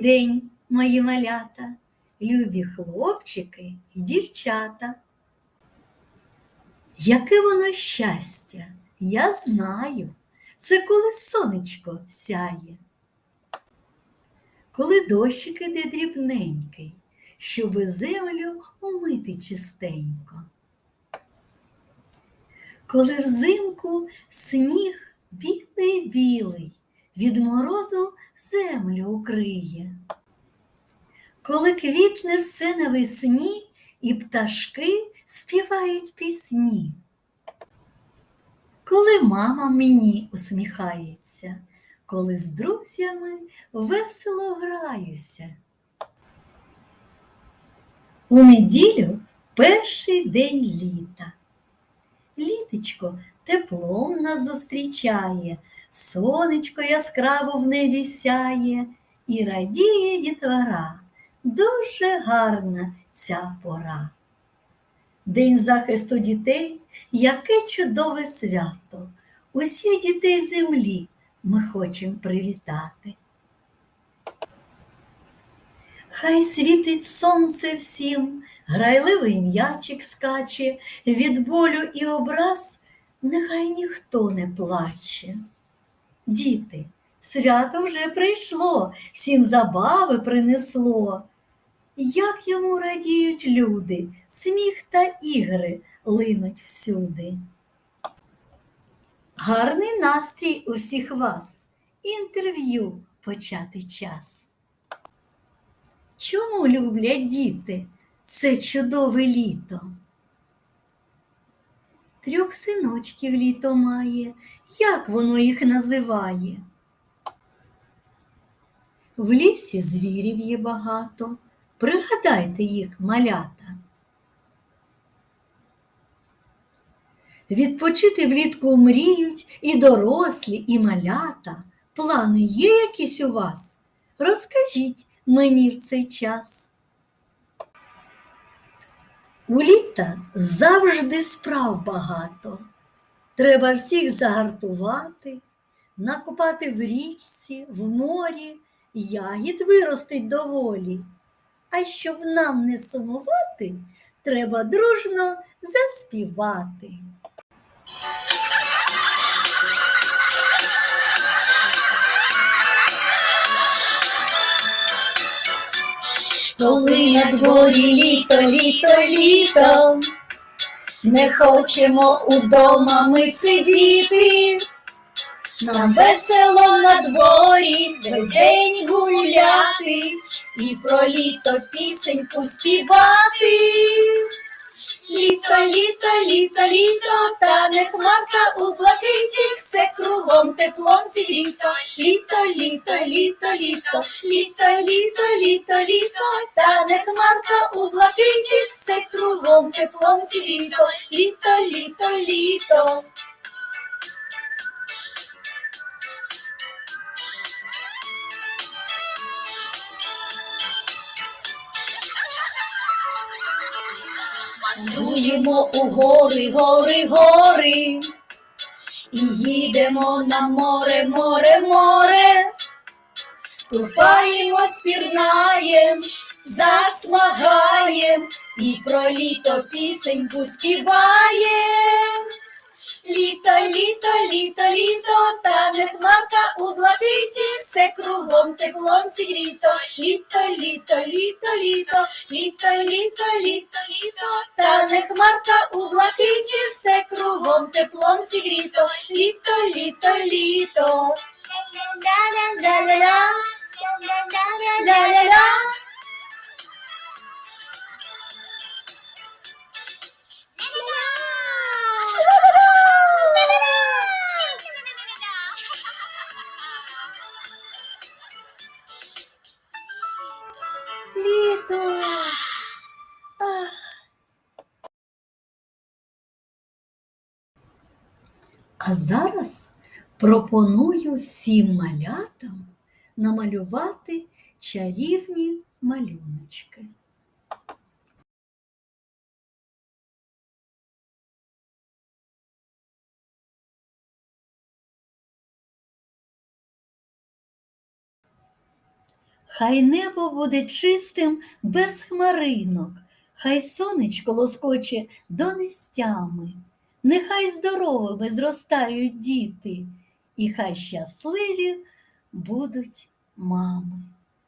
День, мої малята, любі хлопчики і дівчата. Яке воно щастя, я знаю, це коли сонечко сяє. Коли дощик іде дрібненький, щоби землю умити чистенько. Коли взимку сніг білий-білий, від морозу землю укриє. Коли квітне все навесні, і пташки співають пісні. Коли мама мені усміхається, коли з друзями весело граюся. У неділю перший день літа. Літечко теплом нас зустрічає, сонечко яскраво в небі сяє і радіє дітвора. Дуже гарна ця пора. День захисту дітей, яке чудове свято. Усіх дітей землі ми хочемо привітати. Хай світить сонце всім, грайливий м'ячик скаче, від болю і образ нехай ніхто не плаче. Діти, свято вже прийшло, всім забави принесло. Як йому радіють люди, сміх та ігри линуть всюди. Гарний настрій у всіх вас, інтерв'ю почати час. Чому люблять діти це чудове літо? Трьох синочків літо має, як воно їх називає? В лісі звірів є багато, пригадайте їх малята. Відпочити влітку мріють і дорослі, і малята. Плани є якісь у вас? Розкажіть мені в цей час. У літа завжди справ багато. Треба всіх загартувати, накопати в річці, в морі, ягід виростить доволі. А щоб нам не сумувати, треба дружно заспівати. Коли на дворі літо, літо, літо, не хочемо удома ми сидіти, нам весело на дворі весь день гуляти і про літо пісеньку співати. Літо, літо, літо, літо, тане хмарка у блакиті, все кругом теплом зігріто. Літо, літо, літо, літо, літо, літо, літо, літо, тане хмарка у блакиті, все кругом теплом зігріто. Літо, літо, літо. Мандруємо у гори, гори, гори, і їдемо на море, море, море, купаємось, пірнаєм, засмагаєм. І про літо пісеньку співаєм. Літо, літо, літо, літо, тане хмарка у блакиті, кругом теплом зігріто. Літо, літо, літо, літо, літо, літо, літо, літо, тане хмарка у блакиті, все кругом теплом зігріто. Літо, літо, літо. Ля-ля-ля, ля-ля-ля. А зараз пропоную всім малятам намалювати чарівні малюночки. Хай небо буде чистим без хмаринок, хай сонечко лоскоче донестями, нехай здоровими зростають діти, і хай щасливі будуть мами.